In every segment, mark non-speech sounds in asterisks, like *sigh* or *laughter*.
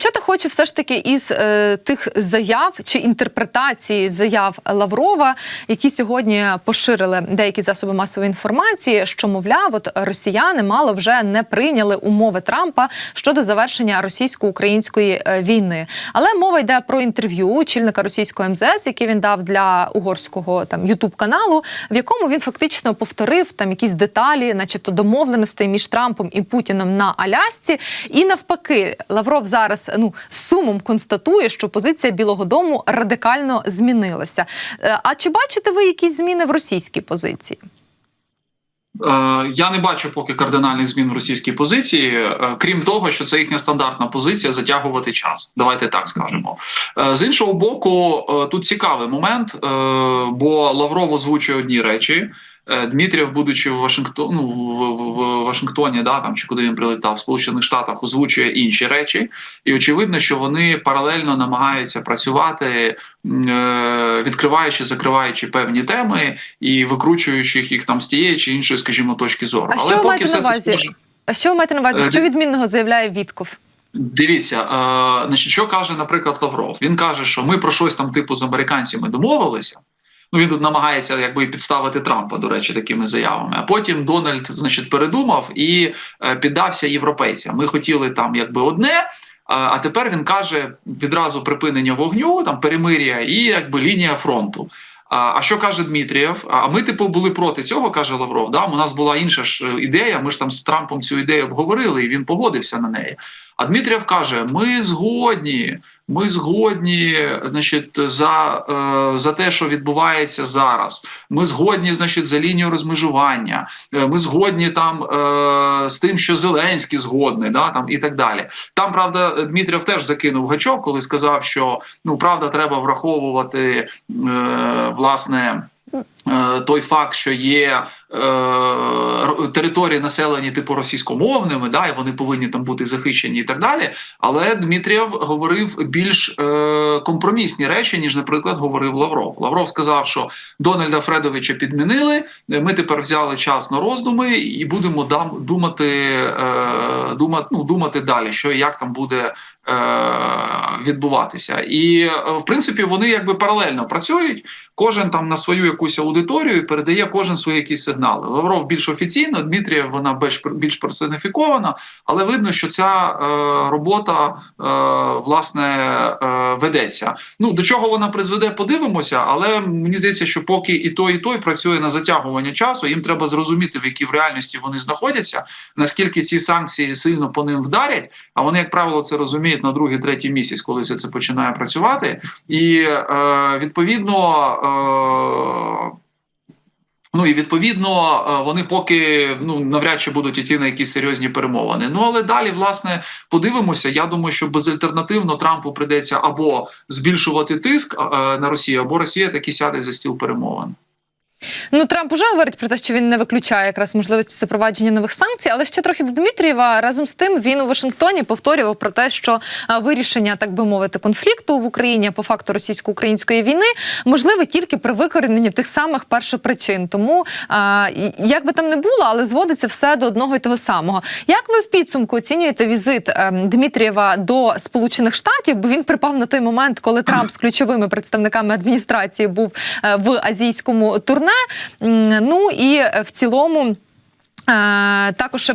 почати хочу все ж таки із е, тих заяв чи інтерпретації заяв Лаврова, які сьогодні поширили деякі засоби масової інформації, що мовляв, от росіяни мало вже не прийняли умови Трампа щодо завершення російсько-української е, війни. Але мова йде про інтерв'ю очільника російського МЗС, яке він дав для угорського там Ютуб каналу, в якому він фактично повторив там якісь деталі, начебто домовленостей між Трампом і Путіним на Алясці. І навпаки, Лавров зараз ну сумом констатує, що позиція Білого Дому радикально змінилася. Е, А чи бачите ви якісь зміни в російській позиції? Е, Я не бачу поки кардинальних змін в російській позиції, е, крім того, що це їхня стандартна позиція затягувати час. Давайте так скажемо. З іншого боку, тут цікавий момент, бо Лавров озвучує одні речі. Е, Дмитрієв, будучи в Вашингтоні, ну, в, в, в Вашингтоні, да там чи куди він прилетав, в Сполучених Штатах, озвучує інші речі, і очевидно, що вони паралельно намагаються працювати, е, відкриваючи, закриваючи певні теми і викручуючи їх там з тієї чи іншої, скажімо, точки зору. А що ви маєте на увазі? схоже- А що ви маєте на увазі? Е, Що відмінного заявляє Вітков? Дивіться, е, значить, що каже, наприклад, Лавров? Він каже, що ми про щось там типу з американцями домовилися. Ну, він тут намагається якби підставити Трампа, до речі, такими заявами. А потім Дональд, значить, передумав і е, піддався європейцям. Ми хотіли там якби одне. а- А тепер він каже відразу припинення вогню, там перемир'я і якби лінія фронту. А а що каже Дмитрієв? А ми, типу, були проти цього, каже Лавров. Да? У нас була інша ж е, ідея. Ми ж там з Трампом цю ідею обговорили, і він погодився на неї. А Дмитрієв каже: ми згодні, ми згодні, значить, за, е, за те, що відбувається зараз. Ми згодні, значить, за лінію розмежування. Е, Ми згодні там е, з тим, що Зеленський згодний, да, там і так далі. Там правда, Дмитрієв теж закинув гачок, коли сказав, що ну правда, треба враховувати власне. Е, Той факт, що є е, території населені типу російськомовними, да, і вони повинні там бути захищені і так далі. Але Дмитрієв говорив більш е, компромісні речі, ніж, наприклад, говорив Лавров. Лавров сказав, що Дональда Фредовича підмінили. Ми тепер взяли час на роздуми і будемо дам думати, е, думати, ну, думати далі, що і як там буде е, відбуватися. І е, в принципі вони якби паралельно працюють. Кожен там на свою якусь аудиторію і передає кожен свої якісь сигнали. Лавров більш офіційно, Дмитрієв вона більш більш персоніфікована, але видно, що ця е, робота е, власне е, ведеться. Ну до чого вона призведе, подивимося. Але мені здається, що поки і той, і той працює на затягування часу, їм треба зрозуміти, в якій в реальності вони знаходяться, наскільки ці санкції сильно по ним вдарять. А вони, як правило, це розуміють на другий, третій місяць, коли все це починає працювати, і е, відповідно. Е, Ну і відповідно е, вони поки ну навряд чи будуть іти на якісь серйозні перемовини. Ну але далі, власне, подивимося. Я думаю, що безальтернативно Трампу прийдеться або збільшувати тиск е, на Росію, або Росія таки сяде за стіл перемовин. Ну Трамп уже говорить про те, що він не виключає якраз можливості запровадження нових санкцій, але ще трохи до Дмитрієва. Разом з тим він у Вашингтоні повторював про те, що вирішення, так би мовити, конфлікту в Україні по факту російсько-української війни можливе тільки при викорененні тих самих першопричин. Тому а, як би там не було, але зводиться все до одного і того самого. Як ви в підсумку оцінюєте візит ем, Дмитрієва до Сполучених Штатів? Бо він припав на той момент, коли Трамп з ключовими представниками адміністрації був е, в азійському турне. М, Ну і в цілому. Також ще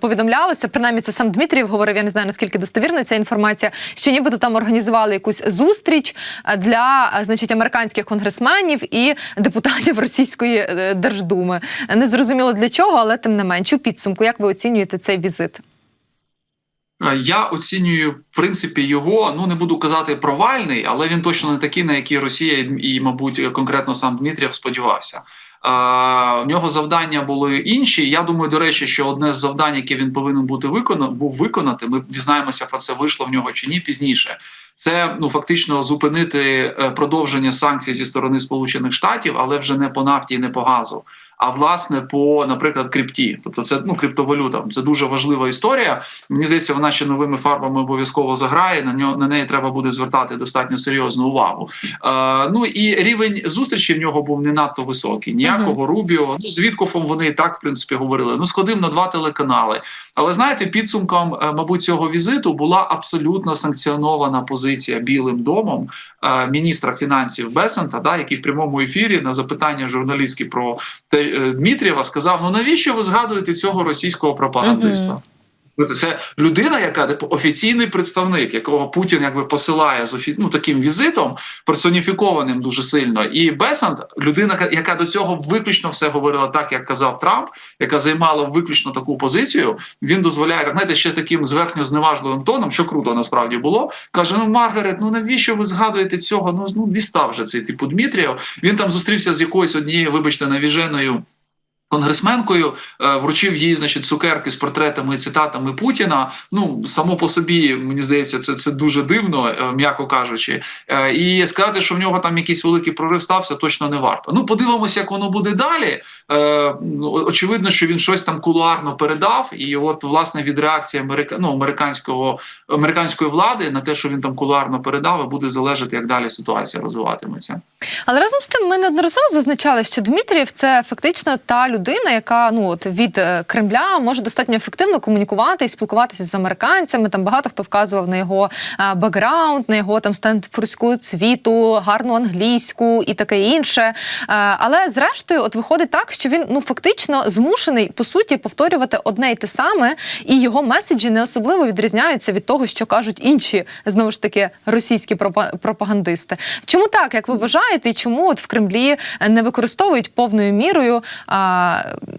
повідомлялося, принаймні це сам Дмитрієв говорив, я не знаю наскільки достовірна ця інформація, що нібито там організували якусь зустріч для значить американських конгресменів і депутатів Російської е, Держдуми. Не зрозуміло для чого, але тим не менш у підсумку, як ви оцінюєте цей візит? Е, Я оцінюю в принципі його. Ну не буду казати провальний, але він точно не такий, на який Росія і, мабуть, конкретно сам Дмитрієв сподівався. А, в нього завдання були інші. Я думаю, до речі, що одне з завдань, яке він повинен бути виконав, був виконати. Ми дізнаємося про це, вийшло в нього чи ні пізніше. Це ну фактично зупинити е, продовження санкцій зі сторони Сполучених Штатів, але вже не по нафті, і не по газу. А власне по, наприклад, крипті, тобто це ну криптовалютам. Це дуже важлива історія. Мені здається, вона ще новими фарбами обов'язково заграє. На нього на неї треба буде звертати достатньо серйозну увагу. Е, ну і рівень зустрічі в нього був не надто високий. Ніякого Рубіо. Ну з Віткофом вони і так в принципі говорили. Ну сходив на два телеканали. Але знаєте, підсумком, е, мабуть, цього візиту була абсолютно санкціонована позиція Білим домом е, міністра фінансів Бесента, да, який в прямому ефірі на запитання журналістки про е, Дмитрієва сказав: Ну навіщо ви згадуєте цього російського пропагандиста? Знаєте, Це людина, яка типу, офіційний представник, якого Путін якби посилає з офі... ну, таким візитом, персоніфікованим дуже сильно. І Бесант, людина, яка до цього виключно все говорила так, як казав Трамп, яка займала виключно таку позицію. Він дозволяє так, знаєте, ще таким зверхньо зневажливим тоном, що круто насправді було. каже: Ну, Маргарет, ну навіщо ви згадуєте цього? Ну ну дістав вже цей типу Дмитрієв. Він там зустрівся з якоюсь однією, вибачте, навіженою. Конгресменкою е, вручив їй, значить, цукерки з портретами і цитатами Путіна. Ну само по собі мені здається, це це дуже дивно, е, м'яко кажучи. Е, І сказати, що в нього там якийсь великий прорив стався, точно не варто. Ну, подивимося, як воно буде далі. Ну, Очевидно, що він щось там кулуарно передав, і от власне від реакції америка... ну, американського американської влади на те, що він там кулуарно передав, буде залежати, як далі ситуація розвиватиметься. Але разом з тим ми неодноразово зазначали, що Дмитрієв це фактично та людина, яка ну от від е, Кремля може достатньо ефективно комунікувати і спілкуватися з американцями. Там багато хто вказував на його е, бекграунд, на його там стенфордську світу, гарну англійську і таке інше. Е, Але зрештою, от виходить так, що він ну фактично змушений по суті повторювати одне й те саме, і його меседжі не особливо відрізняються від того, що кажуть інші знову ж таки російські пропа- пропагандисти. Чому так, як ви вважаєте, і чому от в Кремлі не використовують повною мірою а,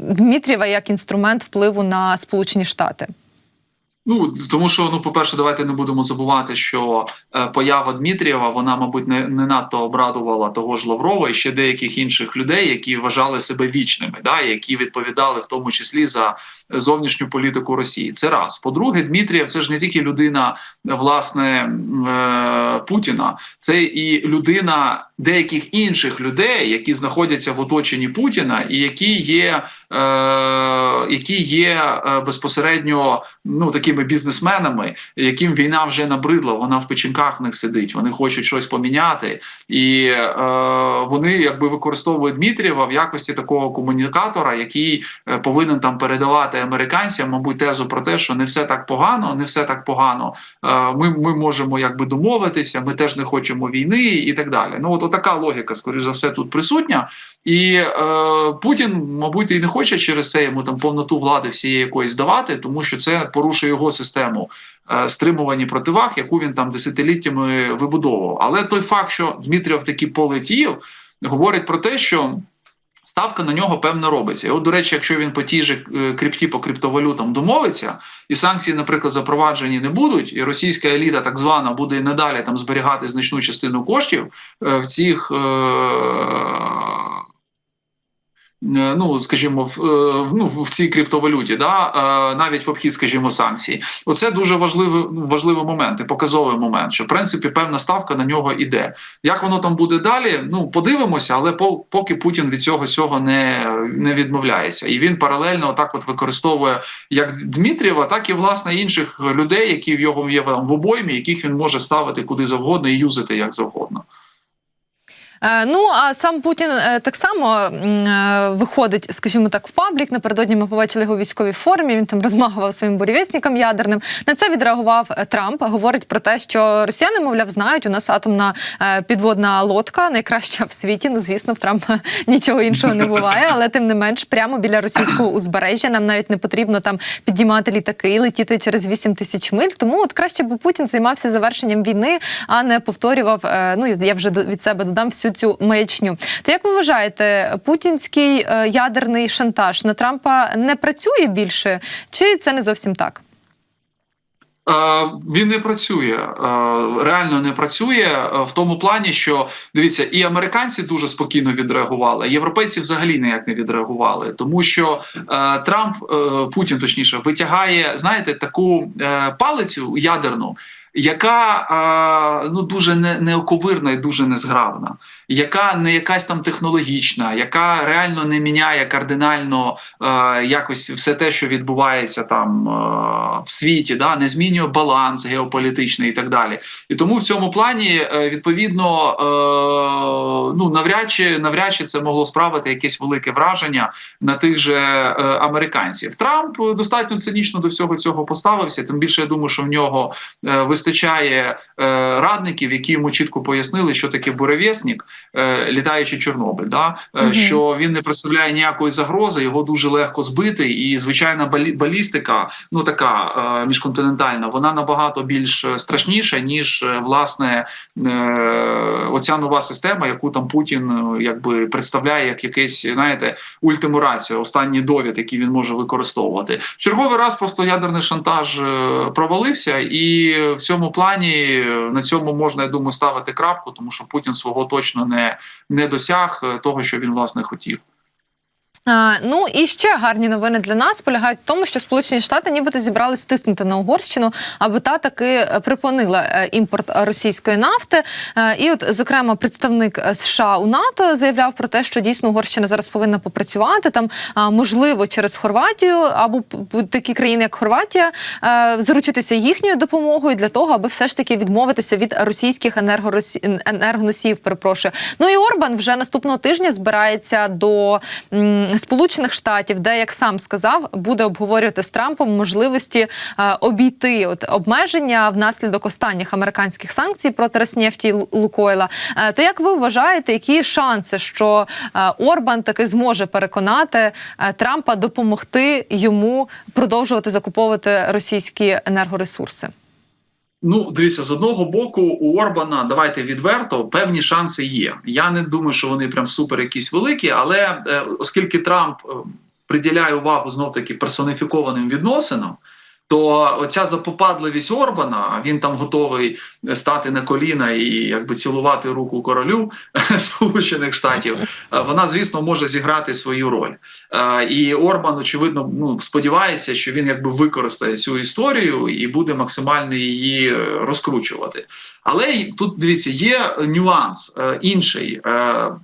Дмитрієва як інструмент впливу на Сполучені Штати? Ну тому що ну, по-перше, давайте не будемо забувати, що е, поява Дмитрієва вона, мабуть, не, не надто обрадувала того ж Лаврова і ще деяких інших людей, які вважали себе вічними, да, які відповідали в тому числі за зовнішню політику Росії. Це раз. По-друге, Дмитрієв це ж не тільки людина власне е, Путіна, це і людина деяких інших людей, які знаходяться в оточенні Путіна, і які є, е, які є е, безпосередньо ну такими бізнесменами, яким війна вже набридла. Вона в печінках в них сидить. Вони хочуть щось поміняти, і е, вони якби використовують Дмитрієва в якості такого комунікатора, який е, повинен там передавати американцям, мабуть, тезу про те, що не все так погано, не все так погано. Е, Ми, ми можемо якби домовитися, ми теж не хочемо війни і так далі. Ну от така логіка, скоріш за все, тут присутня. І е, Путін, мабуть, і не хоче через це йому там повноту влади всієї якоїсь давати, тому що це порушує його систему е, стримувані противаг, яку він там десятиліттями вибудовував. Але той факт, що Дмитрів таки полетів, говорить про те, що. Ставка на нього певно робиться. І от, до речі, якщо він по тій же е, крипті по криптовалютам домовиться, і санкції, наприклад, запроваджені не будуть, і російська еліта, так звана, буде і надалі там зберігати значну частину коштів е, в цих. Е- ну скажімо, в, е, ну, в цій криптовалюті, да, е, навіть в обхід, скажімо, санкцій. Оце дуже важливий, важливий момент і показовий момент, що в принципі певна ставка на нього іде. Як воно там буде далі? Ну подивимося, але поки Путін від цього цього не, не відмовляється, і він паралельно отак от використовує як Дмитрієва, так і власне інших людей, які в його є в обоймі, яких він може ставити куди завгодно і юзати як завгодно. Е, Ну а сам Путін е, так само е, виходить, скажімо так, в паблік. Напередодні ми побачили його у військовій формі. Він там розмахував своїм бурєвісникам ядерним. На це відреагував Трамп. Говорить про те, що росіяни, мовляв, знають, у нас атомна підводна лодка, найкраща в світі. Ну звісно, в Трампа *laughs* нічого іншого не буває, але тим не менш, прямо біля російського узбережжя нам навіть не потрібно там піднімати літаки, летіти через 8 тисяч миль. Тому от краще би Путін займався завершенням війни, а не повторював. Ну я вже від себе додам всю цю маячню. То як ви вважаєте, путінський е, ядерний шантаж на Трампа не працює більше, чи це не зовсім так? Він не працює, реально не працює е, в тому плані, що дивіться, і американці дуже спокійно відреагували, європейці взагалі ніяк не відреагували, тому що е, Трамп, Путін точніше, витягає, знаєте, таку палицю ядерну. Яка ну дуже не, неоковирна і дуже незграбна, яка не якась там технологічна, яка реально не міняє кардинально якось все те, що відбувається там в світі, да, не змінює баланс геополітичний і так далі. І тому в цьому плані е, відповідно е, ну навряд чи навряд чи це могло справити якесь велике враження на тих же е, американців. Трамп достатньо цинічно до всього цього поставився. Тим більше я думаю, що в нього е, вистачає е, радників, які йому чітко пояснили, що таке буревісник, е, літаючий Чорнобиль. Да? Мгм. Що він не представляє ніякої загрози, його дуже легко збити, і звичайна балі- балістика, ну така е, міжконтинентальна, вона набагато більш страшніша, ніж власне е, оця нова система, яку там Путін якби представляє як якийсь, знаєте, ультиму рацію, останній довід, який він може використовувати. В черговий раз просто ядерний шантаж провалився, і в цьому плані е, на цьому можна, я думаю, ставити крапку, тому що Путін свого точно не, не досяг е, того, що він власне хотів. А, ну і ще гарні новини для нас полягають в тому, що Сполучені Штати нібито зібрались стиснути на Угорщину, аби та таки е, припинила е, імпорт російської нафти. Е, І, от, зокрема, представник США у НАТО заявляв про те, що дійсно Угорщина зараз повинна попрацювати там, можливо, через Хорватію або такі країни, як Хорватія, заручитися їхньою допомогою для того, аби все ж таки відмовитися від російських енергоросі... енергоносіїв. Перепрошую. Ну і Орбан вже наступного тижня збирається до Сполучених Штатів, де, як сам сказав, буде обговорювати з Трампом можливості е, обійти от обмеження внаслідок останніх американських санкцій проти Роснефті і Лукойла. Е, то як ви вважаєте, які шанси, що е, Орбан таки зможе переконати Трампа допомогти йому продовжувати закуповувати російські енергоресурси? Ну, дивіться, з одного боку, у Орбана давайте відверто певні шанси є. Я не думаю, що вони прям супер якісь великі, але е, оскільки Трамп е, приділяє увагу знов таки персоніфікованим відносинам. То оця запопадливість Орбана, він там готовий стати на коліна і якби цілувати руку королю *laughs* Сполучених Штатів. е, Вона, звісно, може зіграти свою роль. Е, І Орбан, очевидно, ну сподівається, що він якби використає цю історію і буде максимально її е, розкручувати. Але тут дивіться, є нюанс інший.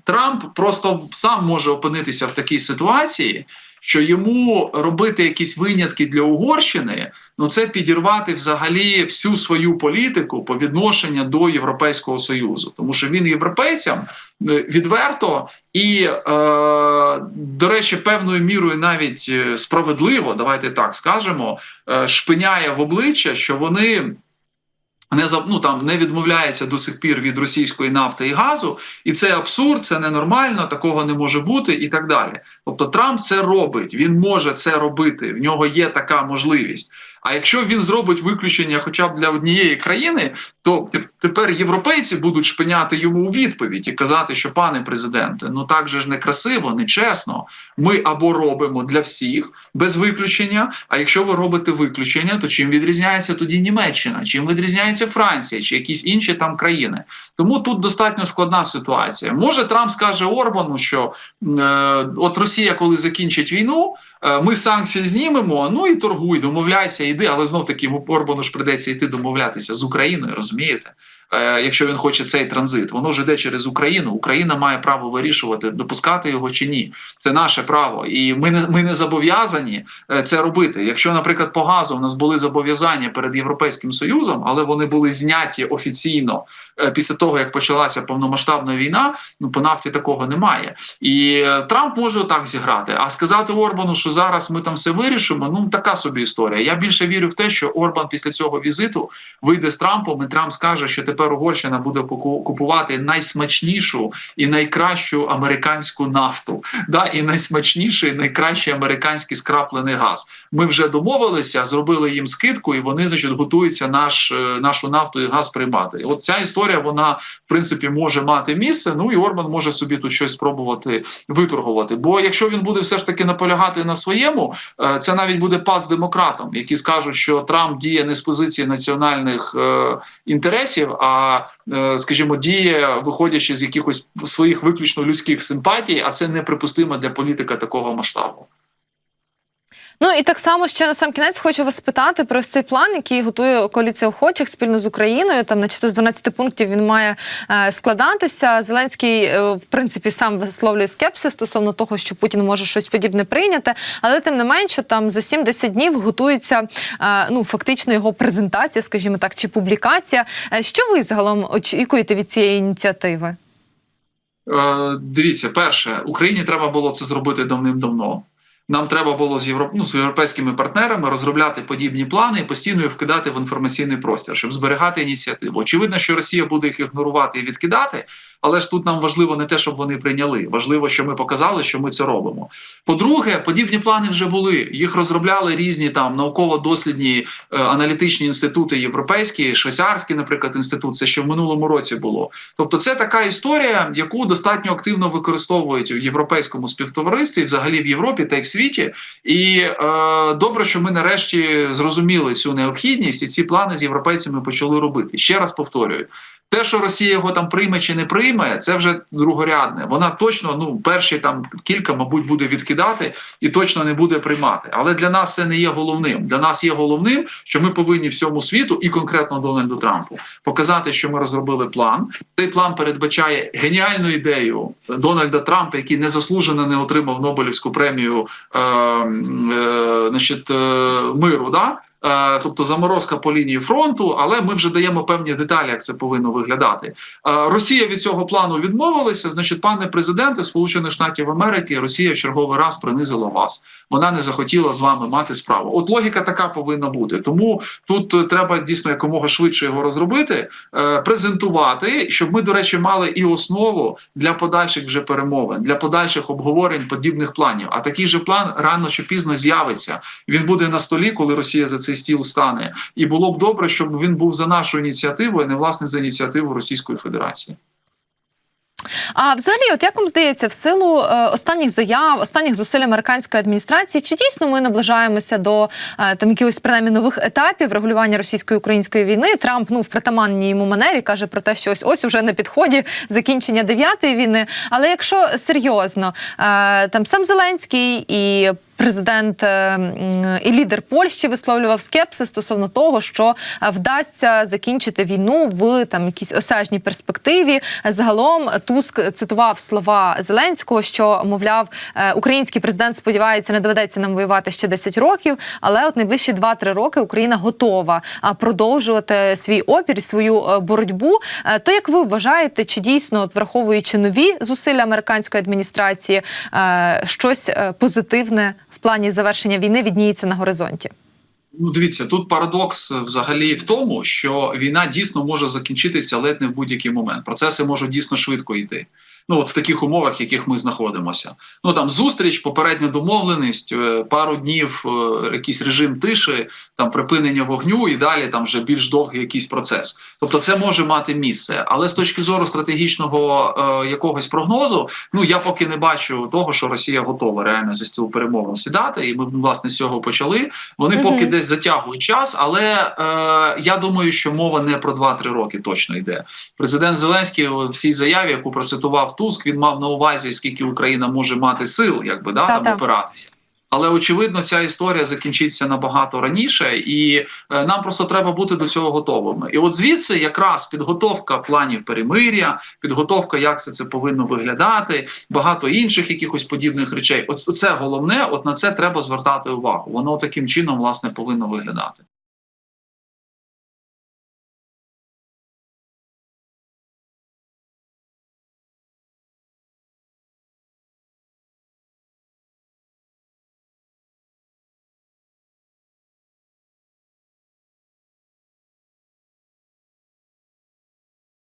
Трамп просто сам може опинитися в такій ситуації. Що йому робити якісь винятки для Угорщини, ну це підірвати взагалі всю свою політику по відношенню до Європейського союзу, тому що він європейцям е, відверто і, е, до речі, певною мірою навіть е, справедливо, давайте так скажемо, е, шпиняє в обличчя, що вони. Не ну там не відмовляється до сих пір від російської нафти і газу, і це абсурд, це ненормально, такого не може бути, і так далі. Тобто Трамп це робить, він може це робити. В нього є така можливість. А якщо він зробить виключення, хоча б для однієї країни, то тепер європейці будуть шпиняти йому у відповідь і казати, що пане президенте, ну так же ж не красиво. Ми або робимо для всіх без виключення. А якщо ви робите виключення, то чим відрізняється тоді Німеччина, чим відрізняється Франція чи якісь інші там країни? Тому тут достатньо складна ситуація. Може, Трамп скаже Орбану, що е, от Росія, коли закінчить війну. Е, Ми санкції знімемо, ну і торгуй, домовляйся, йди, але знов таки Орбану ж придеться йти домовлятися з Україною, розумієте? Е, Якщо він хоче цей транзит, воно ж йде через Україну. Україна має право вирішувати, допускати його чи ні. Це наше право, і ми не ми не зобов'язані е, це робити. Якщо, наприклад, по газу в нас були зобов'язання перед Європейським Союзом, але вони були зняті офіційно е, після того, як почалася повномасштабна війна. Ну по нафті такого немає. І Трамп може отак зіграти. А сказати Орбану, що зараз ми там все вирішимо. Ну така собі історія. Я більше вірю в те, що Орбан після цього візиту вийде з Трампом, і Трамп скаже, що тепер Угорщина буде купувати найсмачнішу і найкращу американську нафту, да і найсмачніший, найкращий американський скраплений газ. Ми вже домовилися, зробили їм скидку, і вони значить готуються наш е, нашу нафту і газ приймати. От ця історія вона в принципі може мати місце. Ну і Орбан може собі тут щось спробувати виторгувати. Бо якщо він буде все ж таки наполягати на своєму, е, це навіть буде пас демократам, які скажуть, що Трамп діє не з позиції національних е, інтересів, а е, скажімо, діє виходячи з якихось своїх виключно людських симпатій, а це неприпустимо для політика такого масштабу. Ну і так само ще на сам кінець хочу вас питати про цей план, який готує коаліція охочих спільно з Україною. Там, начебто, з 12 пунктів він має е, складатися. Зеленський, е, в принципі, сам висловлює скепсис стосовно того, що Путін може щось подібне прийняти. Але тим не менше, там за 7-10 днів готується е, ну фактично його презентація, скажімо так, чи публікація. Е, Що ви загалом очікуєте від цієї ініціативи? Е, Дивіться, перше, Україні треба було це зробити давним-давно. Нам треба було з європ... ну, з європейськими партнерами розробляти подібні плани і постійно їх вкидати в інформаційний простір, щоб зберігати ініціативу. Очевидно, що Росія буде їх ігнорувати і відкидати, але ж тут нам важливо не те, щоб вони прийняли. Важливо, що ми показали, що ми це робимо. По-друге, подібні плани вже були. Їх розробляли різні там науково-дослідні е, аналітичні інститути європейські, швейцарський, наприклад, інститут. Це ще в минулому році було. Тобто, це така історія, яку достатньо активно використовують в європейському співтоваристві, взагалі в Європі та й в світі. І е, добре, що ми нарешті зрозуміли цю необхідність, і ці плани з європейцями почали робити. Ще раз повторюю. Те, що Росія його там прийме чи не прийме, це вже другорядне. Вона точно ну перші там кілька, мабуть, буде відкидати і точно не буде приймати. Але для нас це не є головним. Для нас є головним, що ми повинні всьому світу і конкретно Дональду Трампу показати, що ми розробили план. Цей план передбачає геніальну ідею Дональда Трампа, який незаслужено не отримав Нобелівську премію е, е, значить, е, миру. Да? Е, Тобто заморозка по лінії фронту, але ми вже даємо певні деталі, як це повинно виглядати. Е, Росія від цього плану відмовилася. Значить, пане президенте Сполучених Штатів Америки, Росія в черговий раз принизила вас. Вона не захотіла з вами мати справу. От логіка така повинна бути. Тому тут е, треба дійсно якомога швидше його розробити, презентувати, щоб ми, до речі, мали і основу для подальших вже перемовин, для подальших обговорень подібних планів. А такий же план рано чи пізно з'явиться. Він буде на столі, коли Росія за цей стіл стане. І було б добре, щоб він був за нашу ініціативу, а не власне за ініціативу Російської Федерації. А взагалі, от як вам здається, в силу е, останніх заяв, останніх зусиль американської адміністрації, чи дійсно ми наближаємося до е, там якихось принаймні нових етапів регулювання російсько-української війни? Трамп ну в притаманній йому манері каже про те, що ось ось уже на підході закінчення дев'ятої війни. Але якщо серйозно, е, там сам Зеленський і Президент е, і лідер Польщі висловлював скепсис стосовно того, що е, вдасться закінчити війну в там якійсь осяжній перспективі. Загалом Туск цитував слова Зеленського, що мовляв, е, український президент сподівається, не доведеться нам воювати ще 10 років, але от найближчі 2-3 роки Україна готова продовжувати свій опір свою боротьбу. То як ви вважаєте, чи дійсно, от враховуючи нові зусилля американської адміністрації, щось позитивне в плані завершення війни відніється на горизонті? Ну, дивіться, тут парадокс е, взагалі в тому, що війна дійсно може закінчитися ледь не в будь-який момент. Процеси можуть дійсно швидко йти. Ну от в таких умовах, в яких ми знаходимося. Ну там зустріч, попередня домовленість, е, пару днів, е, якийсь режим тиші, там припинення вогню, і далі там вже більш довгий якийсь процес. Тобто, це може мати місце. Але з точки зору стратегічного е, якогось прогнозу, ну я поки не бачу того, що Росія готова реально за стіл перемовин сідати, і ми власне з цього почали. Вони Мгм. поки десь затягують час, але е, я думаю, що мова не про 2-3 роки точно йде. Президент Зеленський в цій заяві, яку процитував Туск, він мав на увазі, скільки Україна може мати сил, якби да там опиратися. Але очевидно, ця історія закінчиться набагато раніше, і е, нам просто треба бути до цього готовими. І от звідси якраз підготовка планів перемир'я, підготовка, як це, це повинно виглядати, багато інших якихось подібних речей. От це головне, от на це треба звертати увагу. Воно таким чином власне повинно виглядати.